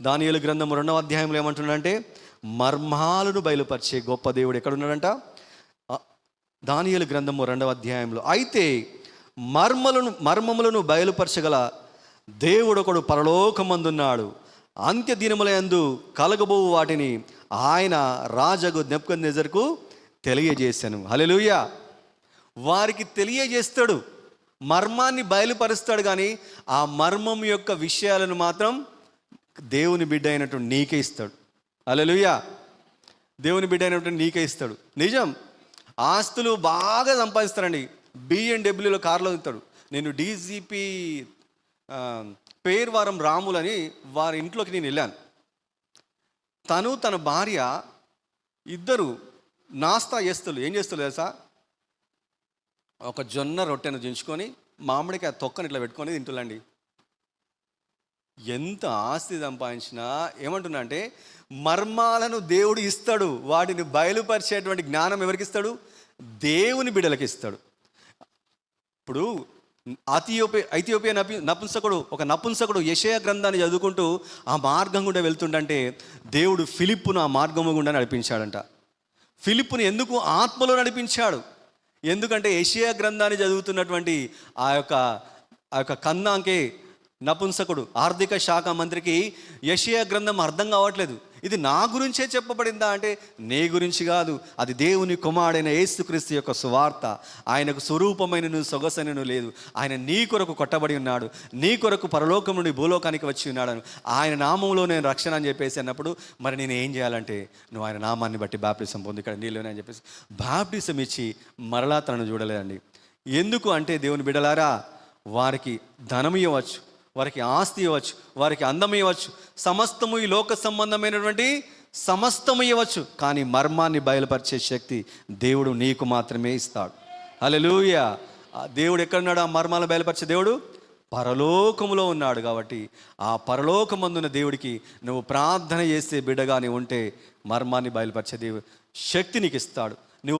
దానియలు గ్రంథం రెండవ అధ్యాయంలో ఏమంటున్నాడంటే మర్మాలను బయలుపరిచే గొప్ప దేవుడు ఎక్కడున్నాడంట? దానియలు గ్రంథము రెండవ అధ్యాయంలో. అయితే మర్మలను మర్మములను బయలుపరచగల దేవుడు ఒకడు పరలోకమందున్నాడు. అంత్య దినములందు కలగబోవు వాటిని ఆయన రాజగు నెప్పుకొనేజర్కు తెలియజేశాను. హల్లెలూయా! వారికి తెలియజేస్తాడు. మర్మాన్ని బయలుపరుస్తాడు కానీ ఆ మర్మం యొక్క విషయాలను మాత్రం దేవుని బిడ్డ అయినటువంటి నీకే ఇస్తాడు. అలలుయా దేవుని బిడ్డ అయినటువంటి నీకే ఇస్తాడు. నిజం. ఆస్తులు బాగా సంపాదిస్తారండి. బిఎండబ్ల్యూలో కారులో ఇస్తాడు నేను డీజీపీ పేర్వారం రాములని వారి ఇంట్లోకి నేను వెళ్ళాను. తను తన భార్య ఇద్దరు నాస్తా చేస్తులు ఏం చేస్తులు తెలుసా? ఒక జొన్న రొట్టెను దించుకొని మామిడికాయ తొక్కని ఇట్లా పెట్టుకొని తింటులండి ఎంత ఆస్తి సంపాదించినా ఏమంటున్నా అంటే మర్మాలను దేవుడు ఇస్తాడు. వాటిని బయలుపరిచేటువంటి జ్ఞానం ఎవరికి ఇస్తాడు? దేవుని బిడలకి ఇస్తాడు. ఇప్పుడు అతియోపే ఐథియోపియా నపి నపుంసకుడు ఒక నపుంసకుడు యషయ గ్రంథాన్ని చదువుకుంటూ ఆ మార్గం గుండా వెళ్తుండంటే దేవుడు ఫిలిప్పును ఆ మార్గము గుండా నడిపించాడంట. ఫిలిప్పుని ఎందుకు ఆత్మలో నడిపించాడు? ఎందుకంటే యషయ గ్రంథాన్ని చదువుతున్నటువంటి ఆ యొక్క ఆ యొక్క కన్నాంకే నపుంసకుడు ఆర్థిక శాఖ మంత్రికి యషియా గ్రంథం అర్థం కావట్లేదు. ఇది నా గురించే చెప్పబడిందా అంటే నీ గురించి కాదు. అది దేవుని కుమారుడైన యేసుక్రీస్తు యొక్క సువార్త. ఆయనకు స్వరూపమైన సొగసనను లేదు. ఆయన నీ కొరకు కొట్టబడి ఉన్నాడు. నీ కొరకు పరలోకం నుండి భూలోకానికి వచ్చి ఉన్నాడు ఆయన నామంలో నేను రక్షణ అని చెప్పేసి అన్నప్పుడు మరి నేను ఏం చేయాలంటే నువ్వు ఆయన నామాన్ని బట్టి బాప్టిసం పొంది ఇక్కడ నీళ్ళని అని చెప్పేసి. బాప్టిసం ఇచ్చి మరలా తనను చూడలేదండి. ఎందుకు అంటే దేవుని బిడలారా వారికి ధనం ఇవ్వచ్చు. వారికి ఆస్తి ఇవ్వచ్చు వారికి అందం ఇవ్వచ్చు సమస్తము ఈ లోక సంబంధమైనటువంటి సమస్తము ఇవ్వచ్చు కానీ మర్మాన్ని బయలుపరిచే శక్తి దేవుడు నీకు మాత్రమే ఇస్తాడు. అలెలుయ ఆ దేవుడు ఎక్కడున్నాడు? ఆ మర్మాలను బయలుపరిచే దేవుడు పరలోకములో ఉన్నాడు కాబట్టి ఆ పరలోకమందున దేవుడికి నువ్వు ప్రార్థన చేసే బిడ్డగా ఉంటే మర్మాన్ని బయలుపరిచే దేవుడు శక్తి నీకు ఇస్తాడు.